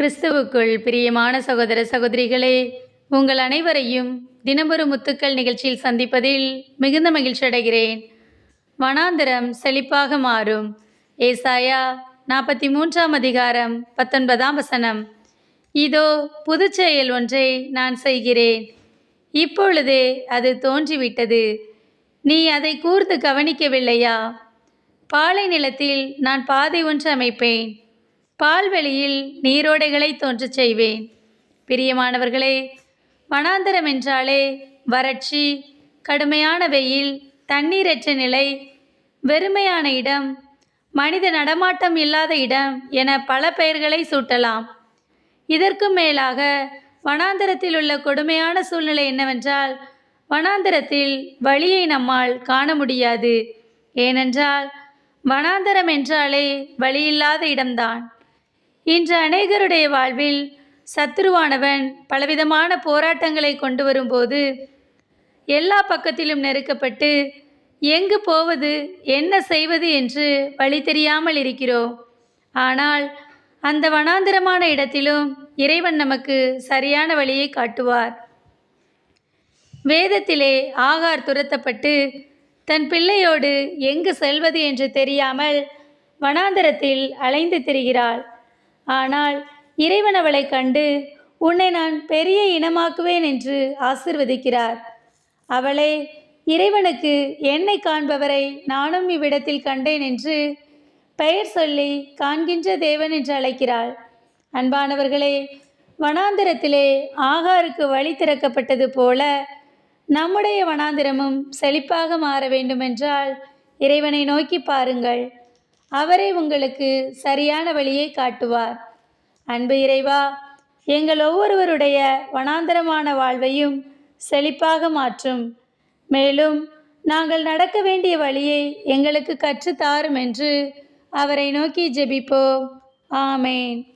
கிறிஸ்துவுக்குள் பிரியமான சகோதர சகோதரிகளே உங்கள் அனைவரையும் தினமொரு முத்துக்கள் நிகழ்ச்சியில் சந்திப்பதில் மிகுந்த மகிழ்ச்சி அடைகிறேன். வனாந்திரம் செழிப்பாக மாறும். ஏசாயா நாற்பத்தி மூன்றாம் அதிகாரம் பத்தொன்பதாம் வசனம். இதோ புது செயல் ஒன்றை நான் செய்கிறேன். இப்பொழுதே அது தோன்றிவிட்டது. நீ அதை கூர்ந்து கவனிக்கவில்லையா? பாலை நிலத்தில் நான் பாதை ஒன்று அமைப்பேன். பால்வெளியில் நீரோடைகளை தோன்றச் செய்வேன். பிரியமானவர்களே வனாந்தரம் என்றாலே வறட்சி கடுமையான வெயில் தண்ணீரற்ற நிலை வெறுமையான இடம் மனித நடமாட்டம் இல்லாத இடம் என பல பெயர்களை சூட்டலாம். இதற்கும் மேலாக வனாந்தரத்தில் உள்ள கொடுமையான சூழ்நிலை என்னவென்றால் வனாந்தரத்தில் வழியை நம்மால் காண முடியாது. ஏனென்றால் வனாந்தரம் என்றாலே வழியில்லாத இடம்தான். இன்று அநேகருடைய வாழ்வில் சத்துருவானவன் பலவிதமான போராட்டங்களை கொண்டு வரும்போது எல்லா பக்கத்திலும் நெருக்கப்பட்டு எங்கு போவது என்ன செய்வது? என்று வழி தெரியாமல் இருக்கிறோம். ஆனால் அந்த வனாந்திரமான இடத்திலும் இறைவன் நமக்கு சரியான வழியை காட்டுவார். வேதத்திலே ஆகார் துரத்தப்பட்டு தன் பிள்ளையோடு எங்கு செல்வது? என்று தெரியாமல் வனாந்தரத்தில் அலைந்து திரிகிறாள். ஆனால் இறைவன் அவளை கண்டு உன்னை நான் பெரிய இனமாக்குவேன் என்று ஆசிர்வதிக்கிறார். அவளே இறைவனுக்கு என்னை காண்பவரை நானும் இவ்விடத்தில் கண்டேன் என்று பெயர் சொல்லி காண்கின்ற தேவன் என்று அழைக்கிறாள். அன்பானவர்களே வனாந்திரத்திலே ஆகாருக்கு வழி திறக்கப்பட்டது போல நம்முடைய வனாந்திரமும் செழிப்பாக மாற வேண்டுமென்றால் இறைவனை நோக்கி பாருங்கள். அவரே உங்களுக்கு சரியான வழியை காட்டுவார். அன்பு இறைவா எங்கள் ஒவ்வொருவருடைய வனாந்தரமான வாழ்வையும் செழிப்பாக மாற்றும். மேலும் நாங்கள் நடக்க வேண்டிய வழியை எங்களுக்கு கற்றுத்தாரும் என்று அவரை நோக்கி ஜெபிப்போம். ஆமேன்.